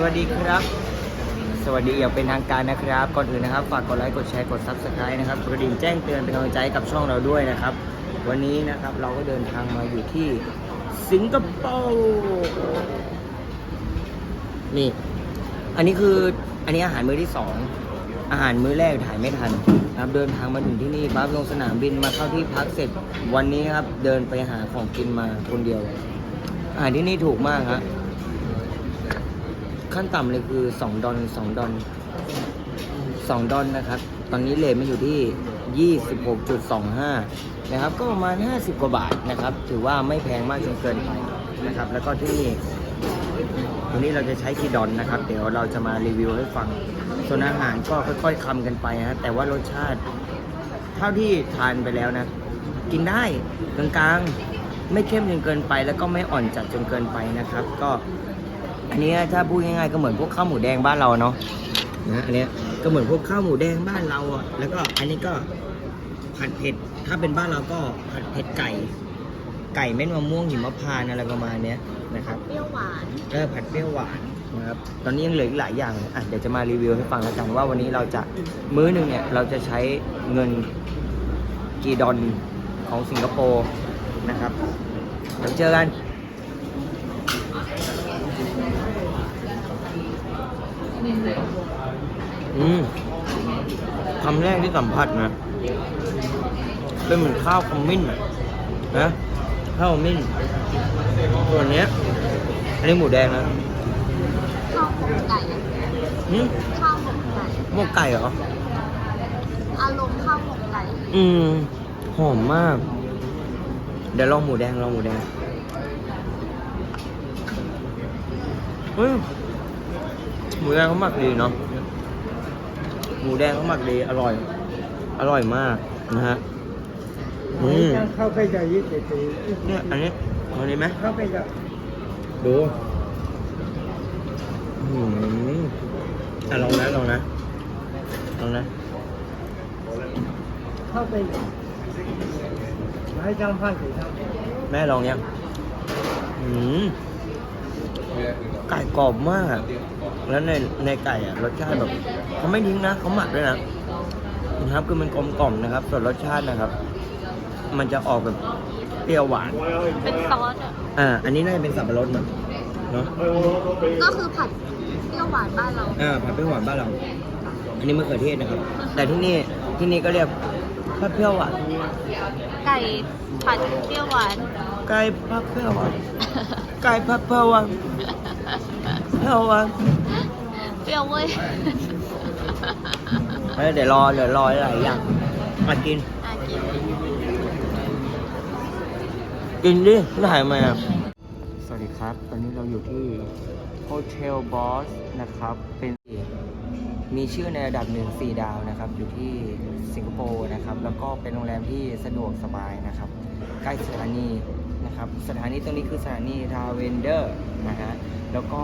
สวัสดีครับ สวัสดีอย่างเป็นทางการนะครับ ก่อนอื่นนะครับ ฝากกดไลค์ กดแชร์ กด Subscribe นะครับ กระดิ่งแจ้งเตือนเป็นกำลังใจกับช่องเราด้วยนะครับ วันนี้นะครับเราก็เดินทางมาอยู่ที่สิงคโปร์นี่ อันนี้คืออันนี้อาหารมื้อที่สองอาหารมื้อแรกถ่ายไม่ทันครับเดินทางมาถึงที่นี่ปั๊บลงสนามบินมาเข้าที่พักเสร็จ วันนี้ครับเดินไปหาของกินมาคนเดียวอาหารที่นี่ถูกมากครับ ขั้นต่ำเลยคือ 2 ดอล2ดอล2ดอลนะครับ ตอนนี้เลทมันอยู่ที่ 26.25 นะครับ ก็ประมาณ 50 กว่าบาทนะครับ ถือว่าไม่แพงมากจนเกินไปนะครับ แล้วก็ที่นี่วันนี้เราจะใช้คีดอนนะครับ เดี๋ยวเราจะมารีวิวให้ฟัง ส่วนอาหารก็ค่อยๆคำกันไปนะแต่ว่ารสชาติ เท่าที่ทานไปแล้วนะ กินได้กลางๆ ไม่เข้มจนเกินไป แล้วก็ไม่อ่อนจัดจนเกินไปนะครับ ก็ อันเนี้ยถ้าพูดง่ายๆก็เหมือนพวกข้าวหมูแดงบ้านเราเนาะนะอันเนี้ยก็เหมือนพวกข้าวหมูแดงบ้านเราอะแล้วก็อันนี้ก็ผัดเผ็ดถ้าเป็นบ้านเราก็ผัดเผ็ดไก่ ไก่เม็ดมะม่วงหิมพานต์อะไรประมาณเนี้ยนะครับเปรี้ยวหวานเออผัดเปรี้ยวหวานนะครับตอนนี้ยังเหลืออีกหลายอย่างเลยอะเดี๋ยวจะมารีวิวให้ฟังแล้วกันว่าวันนี้เราจะมื้อหนึ่งเนี่ยเราจะใช้เงินกี่ดอลของสิงคโปร์นะครับเดี๋ยวเจอกัน อืมคำแรกที่สัมผัสนะเป็นเหมือนข้าวขมิ้นอะนะข้าวขมิ้นส่วนเนี้ยอันนี้หมูแดงนะข้าวหมกไก่หืมข้าวหมกไก่หมกไก่เหรออารมณ์ข้าวหมกไก่อืมหอมมาก เดี๋ยวลองหมูแดงลองหมูแดงเฮ้ย หมูแดงเขาหมักดีเนาะหมูแดงเขาหมักดีอร่อย อร่อยมากนะฮะอืมเข้าไปจะยึดติดเนี่ยอันนี้เอาอันนี้ไหมเข้าไปจะดูอืมอะลองนะลองนะลองนะเข้าไปให้จำพันสี่ทแม่ลองยังอืมไก่กรอบมาก แล้วในในไก่อะรสชาติแบบเขาไม่ทิ้งนะเขาหมักด้วยนะนะครับคือมันกลมกล่อมนะครับ ส่วนรสชาตินะครับ มันจะออกแบบเปรี้ยวหวานเป็นซอสอะอ่าอันนี้น่าจะเป็นสับปะรดมั้งเนาะก็คือผัดเปรี้ยวหวานบ้านเราอ่าผัดเปรี้ยวหวานบ้านเรา อันนี้มะเขือเทศนะครับ แต่ที่นี่ที่นี่ก็เรียกผัดเปรี้ยวหวานไก่ผัดเปรี้ยวหวานไก่ผัดเปรี้ยวหวานไก่ผัดเปรี้ยวหวานเปรี้ยวหวาน เปรี้ยวเว้ยเอ้ยเดี๋ยวรอเดี๋ยวรอหลายอย่างมากิน อะกินกินดิไม่ถ่ายมาอะสวัสดีครับ ตอนนี้เราอยู่ที่โฮเทลบอสนะครับ เป็นมีชื่อในระดับหนึ่งสี่ดาวนะครับ อยู่ที่สิงคโปร์นะครับ แล้วก็เป็นโรงแรมที่สะดวกสบายนะครับ ใกล้สถานีนะครับ สถานีตรงนี้คือสถานีทาเวนเดอร์นะฮะ แล้วก็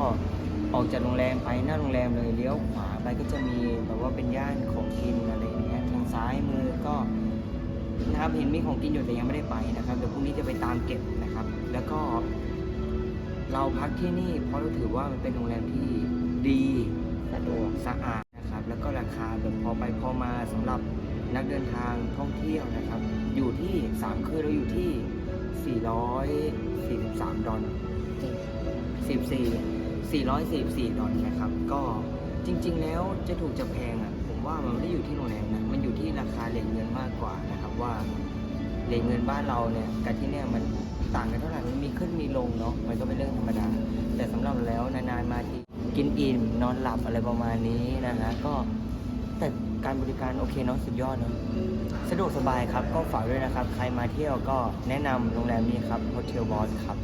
ออกจากโรงแรมไปหน้าโรงแรมเลยเลี้ยวขวาไปก็จะมีแบบว่าเป็นย่านของกินอะไรอย่างเงี้ยทางซ้ายมือก็นะครับเห็นมีของกินอยู่แต่ยังไม่ได้ไปนะครับเดี๋ยวพรุ่งนี้จะไปตามเก็บนะครับ แล้วก็เราพักที่นี่เพราะเราถือว่ามันเป็นโรงแรมที่ดีสะดวกสะอาดนะครับ แล้วก็ราคาแบบพอไปพอมาสำหรับนักเดินทางท่องเที่ยวนะครับ อยู่ที่ 3 คืนเราอยู่ที่ 443 ดอล14 444 ดอลนะครับ ก็จริง ๆ แล้วจะถูกจะแพงอะ ผมว่ามันไม่ได้อยู่ที่โรงแรมนะ มันอยู่ที่ราคาเหรียญเงินมากกว่านะครับว่าเหรียญเงินบ้านเราเนี่ยกับที่เนี่ยมันต่างกันเท่าไหร่ มันมีขึ้นมีลงเนาะ มันก็เป็นเรื่องธรรมดา แต่สำหรับแล้วนานๆมาทีกินอิ่มนอนหลับอะไรประมาณนี้นะฮะ ก็แต่การบริการโอเคเนาะสุดยอดเนาะสะดวกสบายครับ ก็ฝากด้วยนะครับ ใครมาเที่ยวก็แนะนำโรงแรมนี้ครับโฮเทลบอสครับ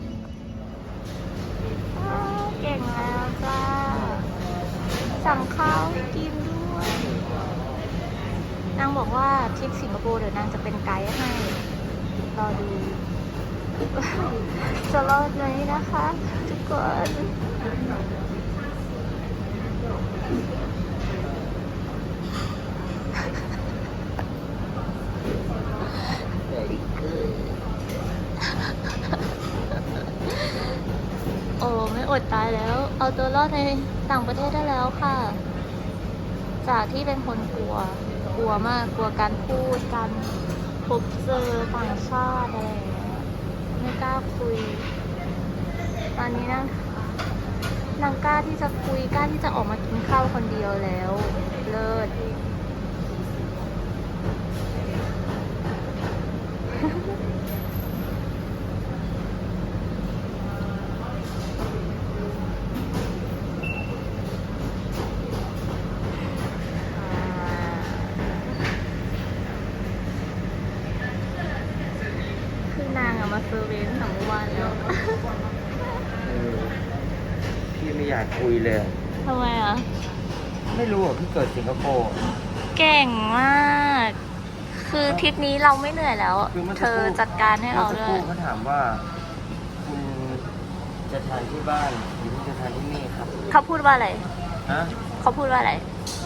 เก่งแล้วจ้า สั่งข้าวกินด้วย นางบอกว่าทริปสิงคโปร์เดี๋ยวนางจะเป็นไกด์ให้ รอดู จะรอดไหมนะคะ ทุกคน Very good โอ้ไม่อด ตัวรอดในต่างประเทศได้แล้วค่ะ จากที่เป็นคนกลัว กลัวมากกลัวการพูดการพบเจอต่างชาติอะไรอย่างเงี้ยไม่กล้าคุย ตอนนี้นางนางกล้าที่จะคุยกล้าที่จะออกมากินข้าวคนเดียวแล้ว เลิศ คือนางอะ มาเซอร์เวนสองวันแล้วเออพี่ไม่อยากคุยเลยอะทำไมอะ ไม่รู้อะพี่เกิดสิงคโปร์ เก่งมาก คือทริปนี้เราไม่เหนื่อยแล้ว คือมื่เธอจัดการให้เรามื่อสักด้ควยรู่เขาถามว่า คุณจะทานที่บ้านหรือคุณจะทานที่นี่ครับเขาพูดว่าอะไร ฮะเขาพูดว่าอะไร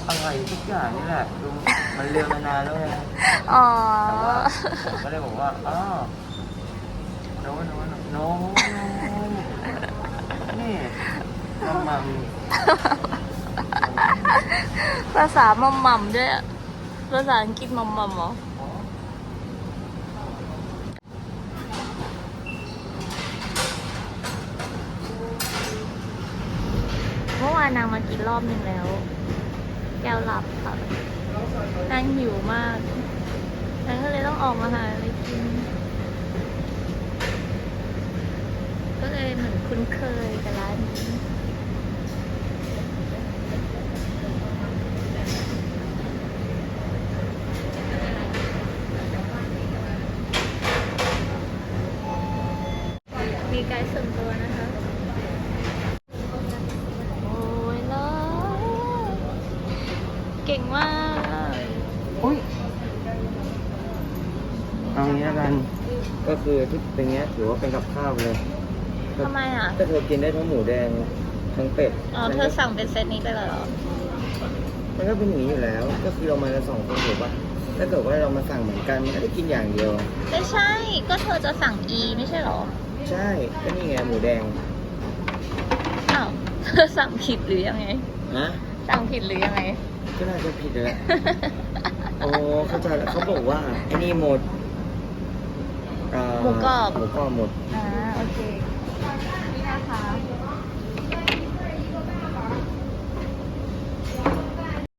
อะไรทุกอย่างนี่แหละดูมันเรียนมานานแล้วไงอ๋อ แต่ว่าผมก็เลยบอกว่าอ๋อโน้โน้โน้นี่มัมมัมภาษามัมมัมด้วยอะภาษาอังกฤษมัมมัมเหรอเมื่อวานนางมากินรอบหนึ่งแล้ว แก้วหลับค่ะ นางหิวมากนางก็เลยต้องออกมาหาอะไรกิน ก็เลยเหมือนคุ้นเคยกับร้านนี้มีไกด์ส่วนตัวนะคะ โอ้ยเลิศเก่งมากอุ้ยเอางี้ล้วกัน ก็คือที่เป็นเงี้ยถือว่าเป็นกับข้าวเลย ทำไมอะก็เธอกินได้ทั้งหมูแดงทั้งเป็ดอ๋อ เธอสั่งเป็นเซตนี้ไปเลยเหรอ มันก็เป็นอย่างนี้อยู่แล้ว ก็คือเรามากันสองคนถูกปะถ้าเกิดว่าเรามาสั่งเหมือนกันมันก็ได้กินอย่างเดียว ไม่ใช่ ก็เธอจะสั่ง E ไม่ใช่เหรอ ใช่ก็นี่ไงหมูแดง อ้าว เธอสั่งผิดหรือยังไงนะสั่งผิดหรือยังไง ก็น่าจะผิดเลยแหละโอ้เข้าใจแล้วเขาบอกว่าไอ้นี่หมดเหมูกรอบหมูกรอบหมด อ่า โอเค นี่นะคะ